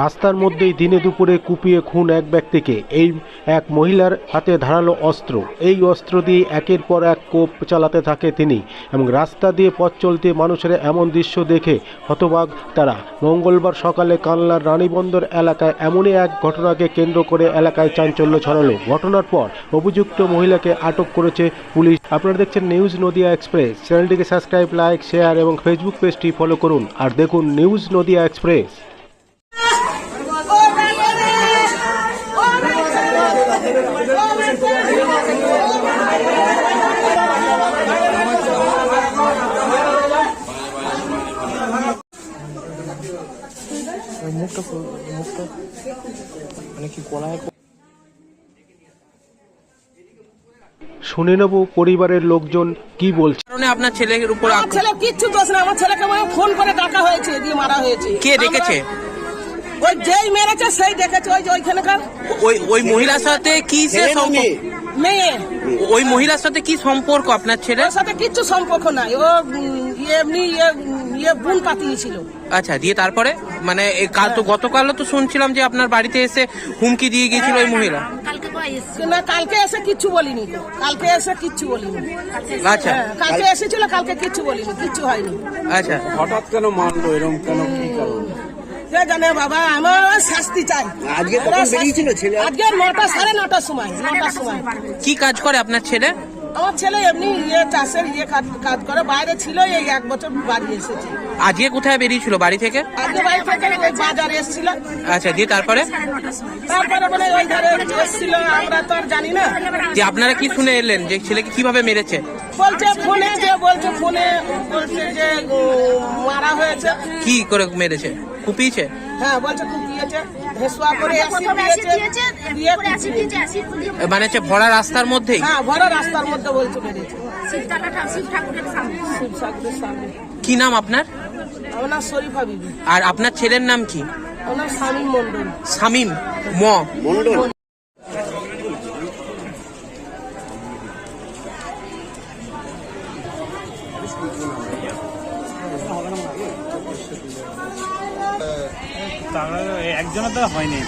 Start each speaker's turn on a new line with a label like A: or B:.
A: রাস্তার মধ্যেই দিনে দুপুরে কুপিয়ে খুন এক ব্যক্তিকে। এই এক মহিলার হাতে ধারালো অস্ত্র। এই অস্ত্র দিয়ে একের পর এক কোপ চালাতে থাকে তিনি এবং রাস্তা দিয়ে পথ চলতে মানুষের এমন দৃশ্য দেখে হতবাক তারা। মঙ্গলবার সকালে কানলার রানীবন্দর এলাকায় এমনই এক ঘটনাকে কেন্দ্র করে এলাকায় চাঞ্চল্য ছড়ালো। ঘটনার পর অভিযুক্ত মহিলাকে আটক করেছে পুলিশ। আপনারা দেখছেন নিউজ নদিয়া এক্সপ্রেস। চ্যানেলটিকে সাবস্ক্রাইব, লাইক, শেয়ার এবং ফেসবুক পেজটি ফলো করুন। আর দেখুন নিউজ নদিয়া এক্সপ্রেস।
B: মুখটা মুখটা মানে কি কলায়
A: শুনে নেব পরিবারের লোকজন কি বলছে।
C: কারণে আপনার ছেলের উপর
D: ছেলে কিচ্ছু দোষ না আমার ছেলেকে মানে ফোন করে ডাকা হয়েছে দিয়ে মারা হয়েছে।
C: কে ডেকেছে?
D: ওই যেই মেরেছে সেই ডেকেছে ওই যে ওইখানকার।
C: ওই ওই মহিলার সাথে কি সে সম্পর্ক?
D: মেয়ে?
C: ওই মহিলার সাথে কি সম্পর্ক আপনার ছেলে?
D: ওর সাথে কিচ্ছু সম্পর্ক নাই। ও ইয়ে এমনি ইয়ে ইয়ে বুন পাতিয়েছিল।
C: আচ্ছা দিয়ে তারপরে? মানে কাল তো গতকালও তো শুনছিলাম যে আপনার বাড়িতে এসে হুমকি দিয়ে গিয়েছিল ওই মহিলা।
D: না কালকে এসে কিচ্ছু বলিনি। কালকে এসে কিচ্ছু বলিনি।
C: আচ্ছা।
D: হ্যাঁ কালকে এসেছিল কালকে কিচ্ছু বলিনি কিচ্ছু হয়নি।
C: আচ্ছা।
B: হঠাৎ কেন মারলো এরকম কেন কি কারণ?
D: কে জানে বাবা আমার শাস্তি চাই।
B: আজকে কখন বেরিয়েছিল ছেলে?
D: আজকে নটা সাড়ে নটার সময় নটার সময়।
C: কি কাজ করে আপনার ছেলে?
D: আমার ছেলে এমনি ইয়ে চাষের ইয়ে কাজ- কাজ করে। বাইরে ছিল এই এক বছর বাড়ি এসেছে।
C: আজকে কোথায় বেরিয়েছিল? বাড়ি থেকে?
D: আজকে বাড়ি থেকে ওই বাজারে এসেছিল।
C: আচ্ছা দিয়ে তারপরে?
D: তারপরে মানে ওই ধারে এসেছিল আমরা তো আর জানি না।
C: যে আপনারা কি শুনে এলেন? যে ছেলেকে কীভাবে মেরেছে?
D: বলছে ফোনে যে বলছে ফোনে বলছে যে মারা হয়েছে।
C: কি করে মেরেছে? কুপিয়েছে?
D: হ্যাঁ বলছে কুপিয়েছে। ভেসুয়া করে অ্যাসিড দিয়েছে। দিয়ে কুপিয়েছে।
C: মানে হচ্ছে ভরা রাস্তার মধ্যেই?
D: হ্যাঁ বড় রাস্তার মধ্যে বলছে বেরিয়েছে শিব ঠাকুরের সামনে।
C: কি নাম আপনার?
D: আমার শরীফা বিবি।
C: আর আপনার ছেলের নাম কি?
D: আমার নাম মন্ডল
C: শামিম ম।
E: একজনের দ্বারা হয়নি